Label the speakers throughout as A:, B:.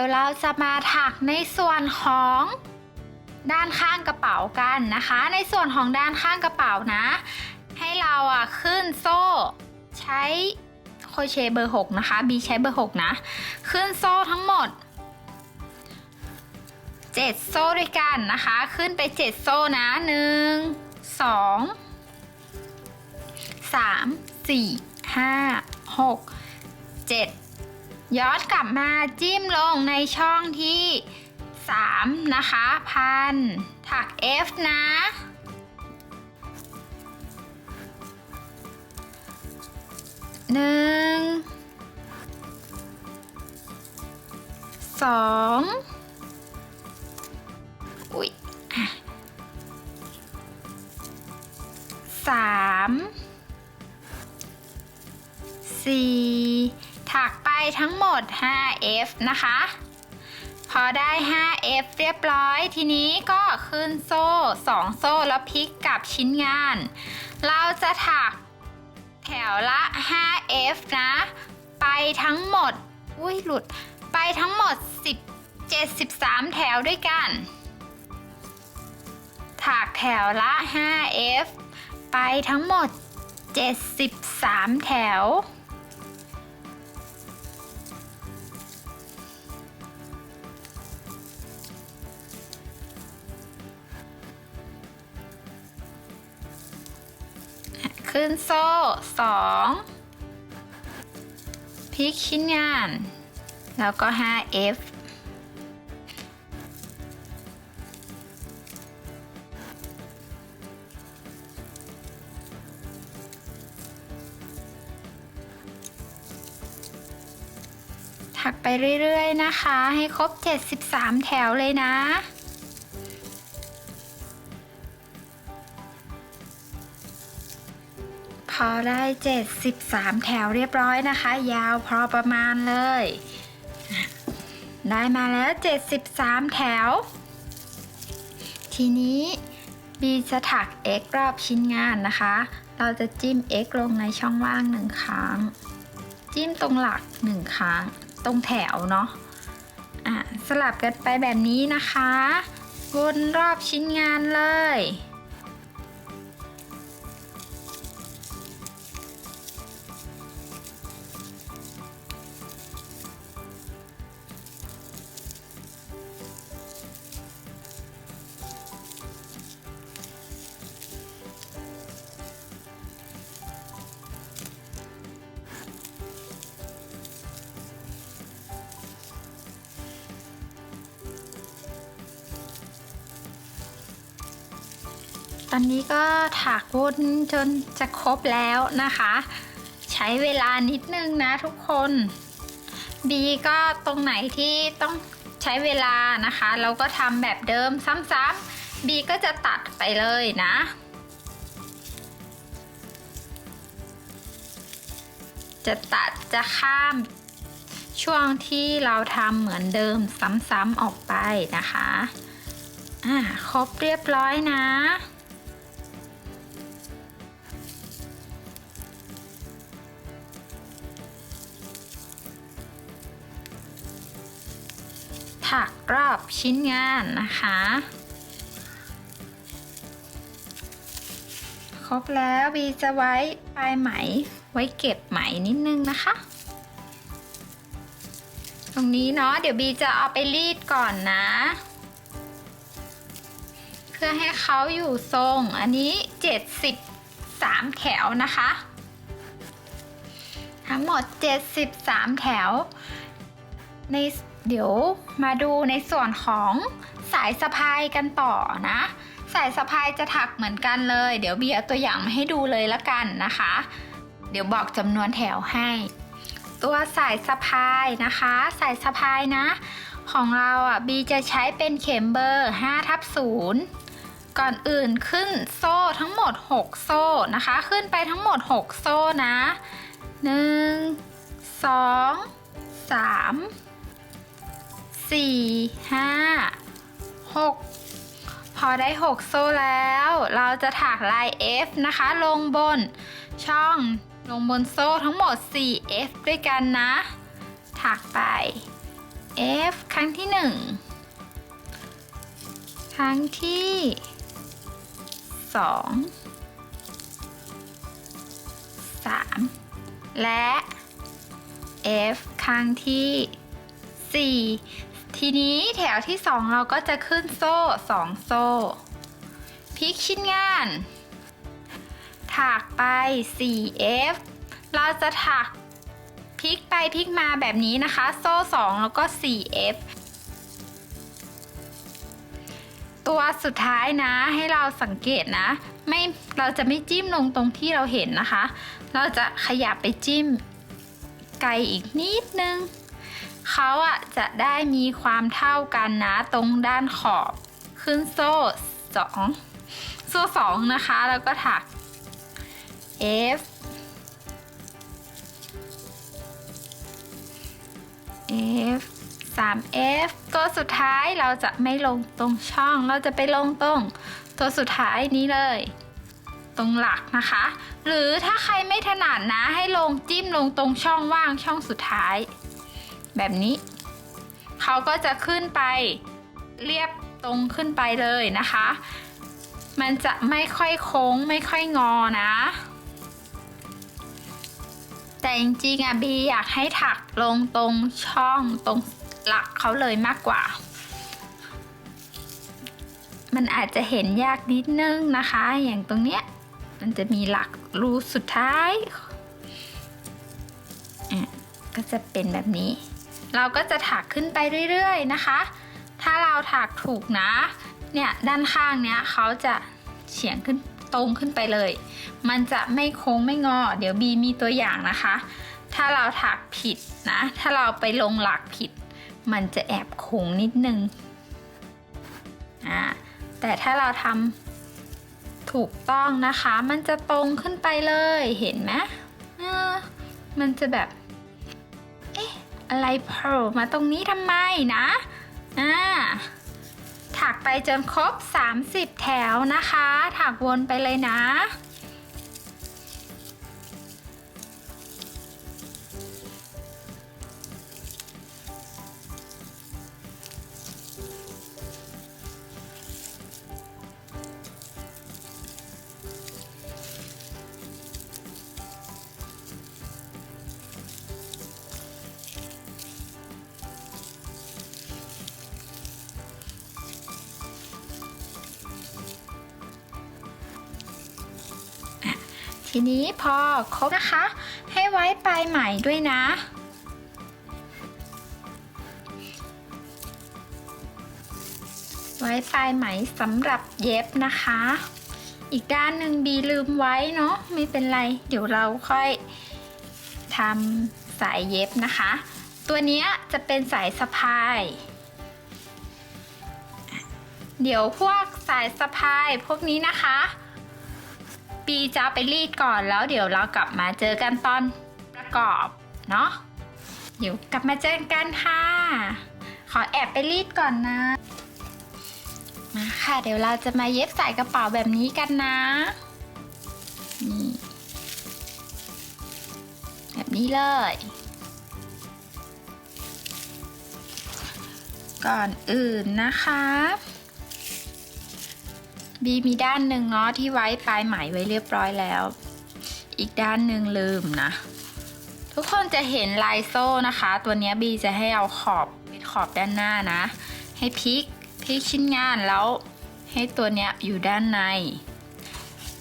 A: ดี๋ยวเราจะมาถักในส่วนของด้านข้างกระเป๋ากันนะคะ ในส่วนของด้านข้างกระเป๋านะ ให้เราอะขึ้นโซ่ใช้โคเชเบอร์ 6 นะคะบีใช้เบอร์ 6 นะ ขึ้นโซ่ทั้งหมด 7 โซ่ด้วยกันนะคะ ขึ้นไป 7 โซ่นะ 1 2 3 4 5 6 7 ย้อนกลับมาจิ้มลงในช่องที่ 3 นะคะ พัน ถัก F นะ หนึ่ง สองอุ๊ยสาม สี่ ถักไปทั้งหมด 5F นะคะ พอได้ 5F เรียบร้อย ทีนี้ก็ขึ้นโซ่ 2 โซ่แล้วพลิกกลับชิ้นงาน เราจะถักแถวละ 5F นะ ไปทั้งหมด อุ้ยหลุด ไปทั้งหมด 10 73 แถวด้วยกัน ถักแถวละ 5F ไปทั้งหมด 73 แถว ขึ้นโซ่สองพลิกชิ้นงาน แล้วก็ 5F ถักไปเรื่อย ๆ นะคะ ให้ครบ 73 แถวเลยนะ พอได้ 73 แถวเรียบร้อยนะคะ ยาวพอประมาณเลย ได้มาแล้ว 73 แถว ทีนี้บีจะถัก x รอบชิ้นงานนะคะ เราจะจิ้ม x ลงในช่องว่างหนึ่งครั้ง จิ้มตรงหลักหนึ่งครั้ง ตรงแถวเนาะะสลับกันไปแบบนี้นะคะ วนรอบชิ้นงานเลย ตอนนี้ก็ถักวนจนจะครบแล้วนะคะ ใช้เวลานิดนึงนะทุกคนบีก็ตรงไหนที่ต้องใช้เวลานะคะ เราก็ทำแบบเดิมซ้ำๆบีก็จะตัดไปเลยนะจะตัดจะข้ามช่วงที่เราทำเหมือนเดิมซ้ำๆออกไปนะคะ อ่า ครบเรียบร้อยนะ ถักรอบชิ้นงานนะคะ ครบแล้วบีจะไว้ปลายไหมไว้เก็บไหมนิดนึงนะคะ ตรงนี้เนาะเดี๋ยวบีจะเอาไปรีดก่อนนะ เพื่อให้เขาอยู่ทรงอันนี้ 73 แถวนะคะทั้งหมด 73 แถว ใน เดี๋ยวมาดูในส่วนของสายสะพายกันต่อนะ สายสะพายจะถักเหมือนกันเลย เดี๋ยวเบีเอาตัวอย่างมาให้ดูเลยละกันนะคะ เดี๋ยวบอกจำนวนแถวให้ ตัวสายสะพายนะคะ สายสะพายนะ ของเราอะบีจะใช้เป็นเข็มเบอร์5ทับ0ก่อนอื่นขึ้นโซ่ทั้งหมด 6 โซ่นะคะ ขึ้นไปทั้งหมด 6 โซ่นะ 1 2 3 สี่ห้าหกพอได้ 6 โซ่แล้ว เราจะถักลาย F นะคะ ลงบนช่องลงบนโซ่ทั้งหมด 4F ด้วยกันนะถักไป F ครั้งที่หนึ่งครั้งที่สองสามและ F ครั้งที่สี่ ทีนี้แถวที่สองเราก็จะขึ้นโซ่สองโซ่ พลิกชิ้นงานถักไป 4F เราจะถักพลิกไปพลิกมาแบบนี้นะคะ โซ่ 2 แล้วก็ 4F ตัวสุดท้ายนะให้เราสังเกตนะ ไม่เราจะไม่จิ้มลงตรงที่เราเห็นนะคะ เราจะขยับไปจิ้มไกลอีกนิดนึง เขาอะจะได้มีความเท่ากันนะตรงด้านขอบ ขึ้นโซ่2โซ่2นะคะ แล้วก็ถัก F F 3 F ตัวสุดท้ายเราจะไม่ลงตรงช่อง เราจะไปลงตรง ตัวสุดท้ายนี้เลย ตรงหลักนะคะ หรือถ้าใครไม่ถนัดนะให้ลงจิ้มลงตรงช่องว่างช่องสุดท้าย แบบนี้ เขาก็จะขึ้นไปเรียบตรงขึ้นไปเลยนะคะ มันจะไม่ค่อยโค้งไม่ค่อยงอนะ แต่จริงๆอะบีอยากให้ถักลงตรงช่องตรงหลักเขาเลยมากกว่า มันอาจจะเห็นยากนิดนึงนะคะ อย่างตรงเนี้ยมันจะมีหลักรูสุดท้ายอะก็จะเป็นแบบนี้ เราก็จะถักขึ้นไปเรื่อยๆนะคะ ถ้าเราถักถูกนะ เนี่ยด้านข้างเนี้ยเขาจะเฉียงขึ้นตรงขึ้นไปเลย มันจะไม่โค้งไม่งอ เดี๋ยวบีมีตัวอย่างนะคะ ถ้าเราถักผิดนะ ถ้าเราไปลงหลักผิด มันจะแอบโค้งนิดนึงอ่าแต่ถ้าเราทำถูกต้องนะคะ มันจะตรงขึ้นไปเลย เห็นไหมเออมันจะแบบ อะอะไรโผล่มาตรงนี้ทำไมนะอ่าถักไปจนครบ 30 แถวนะคะ ถักวนไปเลยนะ ทีนี้พอครบนะคะ ให้ไว้ปลายไหมด้วยนะ ไว้ปลายไหมสำหรับเย็บนะคะ อีกด้านหนึ่งบีลืมไว้เนาะไม่เป็นไร เดี๋ยวเราค่อยทำสายเย็บนะคะ ตัวนี้จะเป็นสายสะพายเดี๋ยวพวกสายสะพายพวกนี้นะคะ ปีจะไปรีดก่อนแล้วเดี๋ยวเรากลับมาเจอกันตอนประกอบเนาะเดี๋ยวกลับมาเจอกันค่ะ ขอแอบไปรีดก่อนนะ มาค่ะ เดี๋ยวเราจะมาเย็บใส่กระเป๋าแบบนี้กันนะนี่แบบนี้เลย ก่อนอื่นนะคะ บีมีด้านหนึ่งเนาะที่ไว้ปลายไหมไว้เรียบร้อยแล้ว อีกด้านหนึ่งลืมนะ ทุกคนจะเห็นลายโซ่นะคะ ตัวนี้บีจะให้เอาขอบปิดขอบด้านหน้านะ ให้พลิกพลิกชิ้นงานแล้ว ให้ตัวเนี้ยอยู่ด้านใน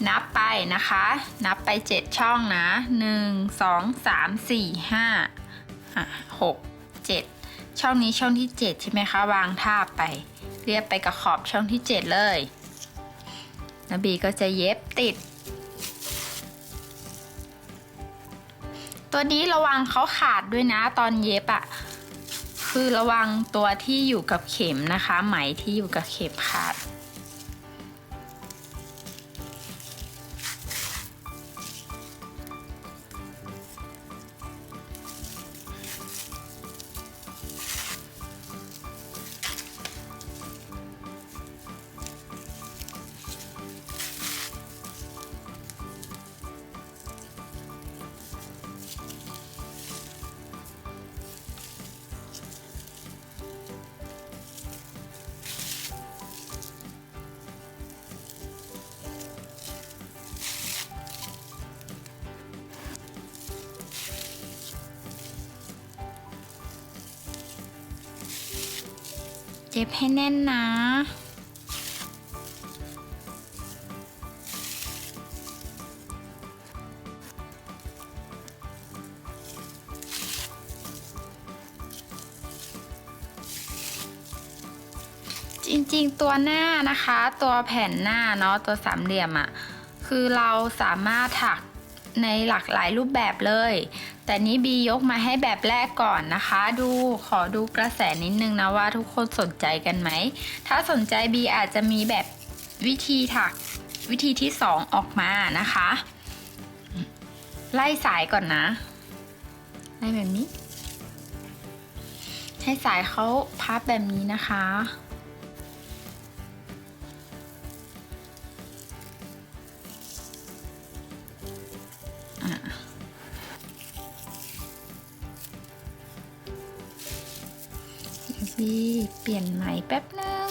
A: นับไปนะคะ นับไป 7 ช่องนะ 1 2 3 4 5 6 7 ช่องนี้ช่องที่ 7 ใช่ไหมคะ วางท่าไป เรียบไปกับขอบช่องที่ 7 เลย แล้วบีก็จะเย็บติด ตัวนี้ระวังเขาขาดด้วยนะตอนเย็บอะคือระวังตัวที่อยู่กับเข็มนะคะ ไหมที่อยู่กับเข็มขาด ก็บให้แน่นนะ จริงๆ ตัวหน้านะคะ ตัวแผ่นหน้าเนาะตัวสามเหลี่ยมอะ่ะ คือเราสามารถถักในหลากหลายรูปแบบเลย แต่นี้บียกมาให้แบบแรกก่อนนะคะ ดูขอดูกระแสนิดนึงนะว่าทุกคนสนใจกันไหม ถ้าสนใจบีอาจจะมีแบบวิธีถักวิธีที่สองออกมานะคะ ไล่สายก่อนนะไล่แบบนี้ ให้สายเขาพับแบบนี้นะคะอะ ดีเปลี่ยนใหม่แป๊บนึง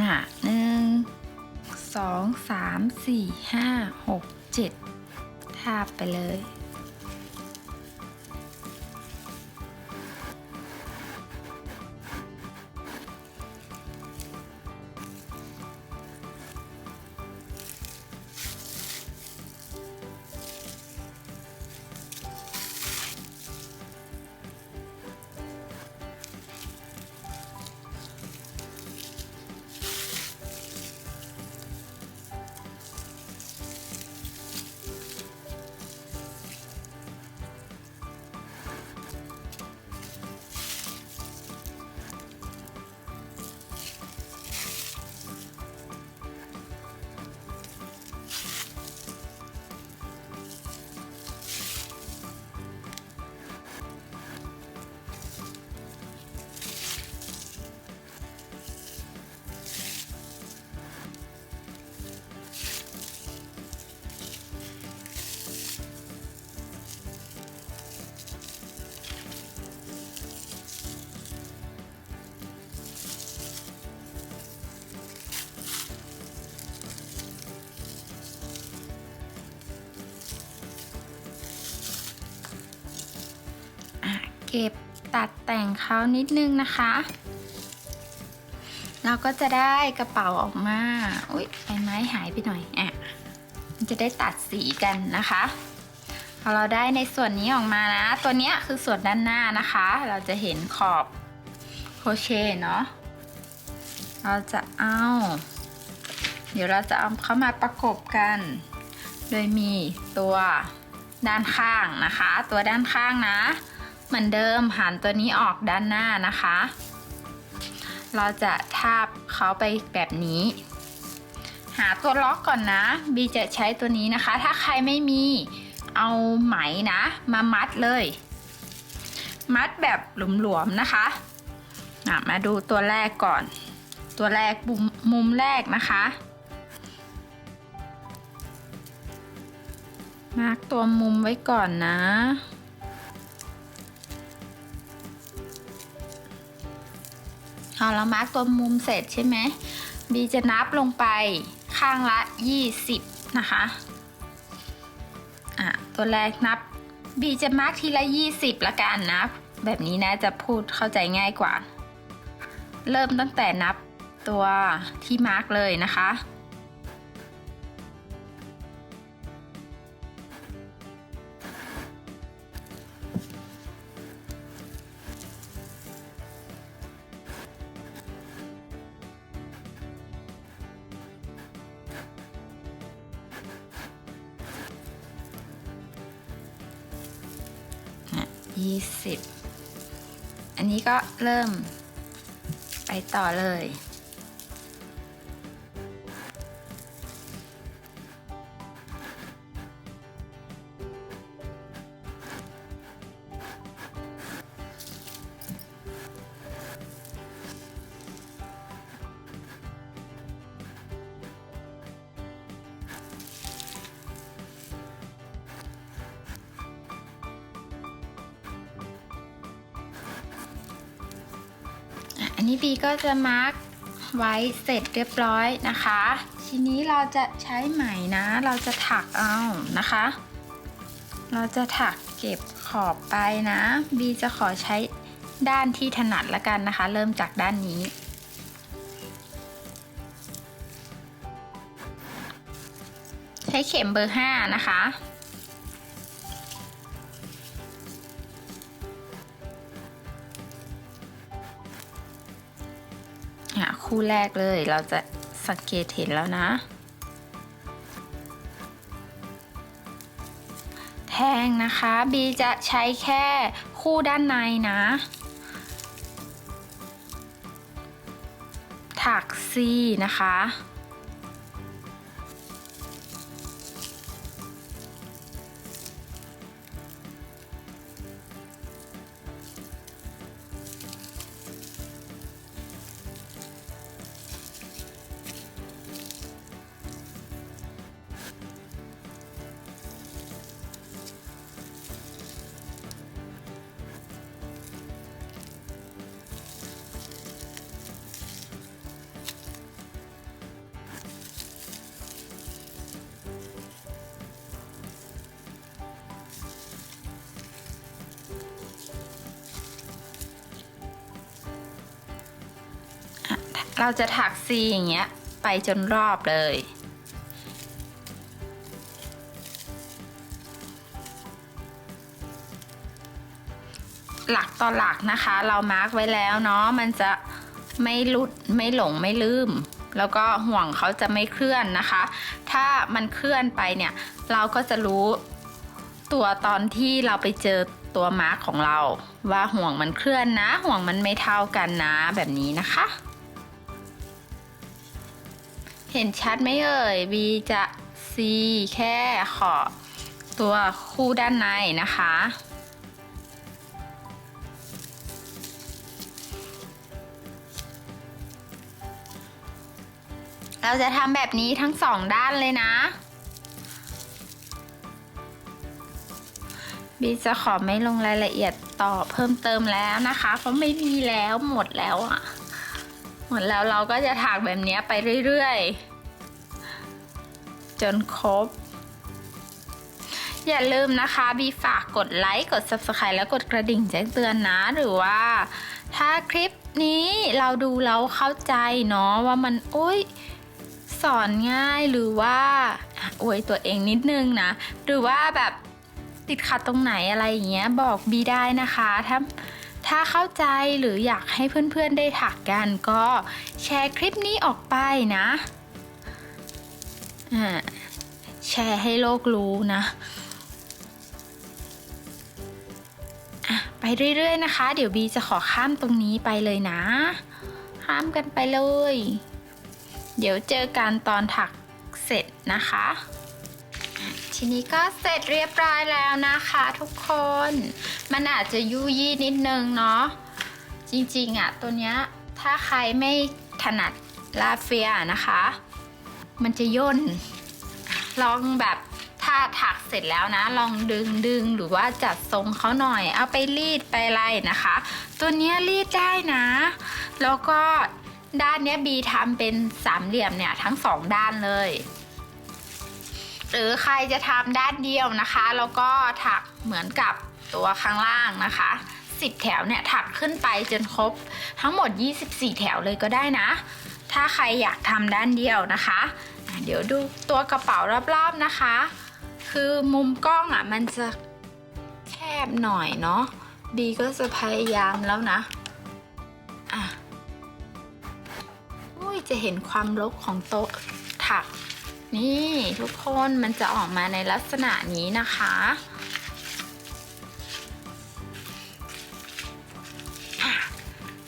A: อะหนึ่งสองสามสี่ห้าหกเจ็ดทาบไปเลย เก็บตัดแต่งเขานิดนึงนะคะ เราก็จะได้กระเป๋าออกมา อุ๊ยใบไม้หายไปหน่อยอะมันจะได้ตัดสีกันนะคะพอเราได้ในส่วนนี้ออกมานะ ตัวเนี้ยคือส่วนด้านหน้านะคะ เราจะเห็นขอบโครเชเนาะ เราจะเอา เดี๋ยวเราจะเอาเข้ามาประกบกัน โดยมีตัวด้านข้างนะคะ ตัวด้านข้างนะ เหมือนเดิมหันตัวนี้ออกด้านหน้านะคะ เราจะทาบเขาไปแบบนี้ หาตัวล็อกก่อนนะบีจะใช้ตัวนี้นะคะ ถ้าใครไม่มีเอาไหมนะ มามัดเลย มัดแบบหลวมๆนะคะะมาดูตัวแรกก่อน ตัวแรกมุมมุมแรกนะคะ มาร์กตัวมุมไว้ก่อนนะ เอาเรามาร์กตัวมุมเสร็จใช่ไหมบีจะนับลงไปข้างละ 20 นะคะอะตัวแรกนับบีจะมาร์กทีละ 20 ละกันนะ แบบนี้นะจะพูดเข้าใจง่ายกว่า เริ่มตั้งแต่นับตัวที่มาร์กเลยนะคะ อันนี้ก็เริ่มไปต่อเลย ก็จะมาร์กไว้เสร็จเรียบร้อยนะคะ ทีนี้เราจะใช้ไหมนะ เราจะถักเอานะคะ เราจะถักเก็บขอบไปนะ บีจะขอใช้ด้านที่ถนัดละกันนะคะ เริ่มจากด้านนี้ใช้เข็มเบอร์ 5 นะคะ คู่แรกเลย เราจะสังเกตเห็นแล้วนะ แทงนะคะบีจะใช้แค่คู่ด้านในนะ ถักซีนะคะ เราจะถักซีอย่างเงี้ยไปจนรอบเลย หลักต่อหลักนะคะ เรามาร์กไว้แล้วเนาะมันจะไม่หลุดไม่หลงไม่ลืม แล้วก็ห่วงเขาจะไม่เคลื่อนนะคะ ถ้ามันเคลื่อนไปเนี่ย เราก็จะรู้ตัวตอนที่เราไปเจอตัวมาร์กของเรา ว่าห่วงมันเคลื่อนนะ ห่วงมันไม่เท่ากันนะแบบนี้นะคะ เห็นชัดไหมเอ่ย B จะ C แค่ขอบตัวคู่ด้านในนะคะ เราจะทำแบบนี้ทั้งสองด้านเลยนะ บีจะขอไม่ลงรายละเอียดต่อเพิ่มเติมแล้วนะคะ เพราะไม่มีแล้วหมดแล้วอะ หมดแล้วเราก็จะถักแบบนี้ไปเรื่อยๆ จนครบ อย่าลืมนะคะบีฝากกดไลค์ กด Subscribe แล้วกดกระดิ่งแจ้งเตือนนะ หรือว่า ถ้าคลิปนี้เราดูแล้วเข้าใจเนาะว่ามันโอ้ยสอนง่ายหรือว่าอะอวยตัวเองนิดนึงนะ หรือว่าแบบติดขัดตรงไหนอะไรอย่างเงี้ยบอกบีได้นะคะถ้า ถ้าเข้าใจหรืออยากให้เพื่อนๆได้ถักกันก็แชร์คลิปนี้ออกไปนะแชร์ให้โลกรู้นะไปเรื่อยๆนะคะ เดี๋ยวบีจะขอข้ามตรงนี้ไปเลยนะ ข้ามกันไปเลย เดี๋ยวเจอกันตอนถักเสร็จนะคะ ทีนี้ก็เสร็จเรียบร้อยแล้วนะคะทุกคน มันอาจจะยุยี่นิดนึงเนาะ จริงๆอะ่ะตัวเนี้ยถ้าใครไม่ถนัดลาเฟียนะคะ มันจะย่น ลองแบบถ้าถักเสร็จแล้วนะ ลองดึงดึงหรือว่าจัดทรงเขาหน่อย เอาไปรีดไปอะไรนะคะ ตัวเนี้ยรีดได้นะ แล้วก็ด้านเนี้ยบีทำเป็นสามเหลี่ยมเนี่ยทั้งสองด้านเลย หรือใครจะทำด้านเดียวนะคะ แล้วก็ถักเหมือนกับตัวข้างล่างนะคะ 10 แถวเนี่ยถักขึ้นไปจนครบทั้งหมด 24 แถวเลยก็ได้นะ ถ้าใครอยากทำด้านเดียวนะคะเดี๋ยวดูตัวกระเป๋ารอบๆนะคะ คือมุมกล้องอะมันจะแคบหน่อยเนาะบีก็จะพยายามแล้วนะอะอุ้ยจะเห็นความรกของโต๊ะถัก นี่ทุกคนมันจะออกมาในลักษณะนี้นะคะ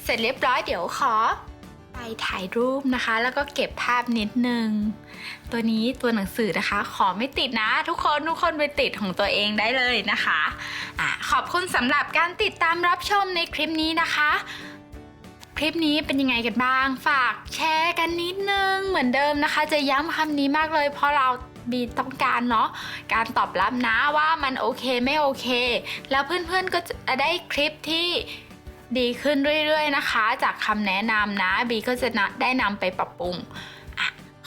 A: เสร็จเรียบร้อยเดี๋ยวขอ ไปถ่ายรูปนะคะ แล้วก็เก็บภาพนิดนึง ตัวนี้ตัวหนังสือนะคะ ขอไม่ติดนะ ทุกคนทุกคนไปติดของตัวเองได้เลยนะคะอะขอบคุณสำหรับการติดตามรับชมในคลิปนี้นะคะ ลิปนี้เป็นยังไงกันบ้าง ฝากแชร์กันนิดนึงเหมือนเดิมนะคะ จะย้ำคำนี้มากเลยเพราะเราบีต้องการเนาะการตอบรับนะว่ามันโอเคไม่โอเค แล้วเพื่อนๆก็จะได้คลิปที่ดีขึ้นเรื่อยๆนะคะ จากคำแนะนำนะบีก็จะได้นำไปปรับปรุง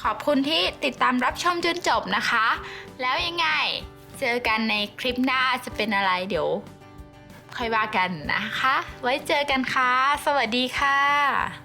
A: ขอบคุณที่ติดตามรับชมจนจบนะคะ แล้วยังไงเจอกันในคลิปหน้าจะเป็นอะไรเดี๋ยว ค่อยว่ากันนะคะ ไว้เจอกันค่ะ สวัสดีค่ะ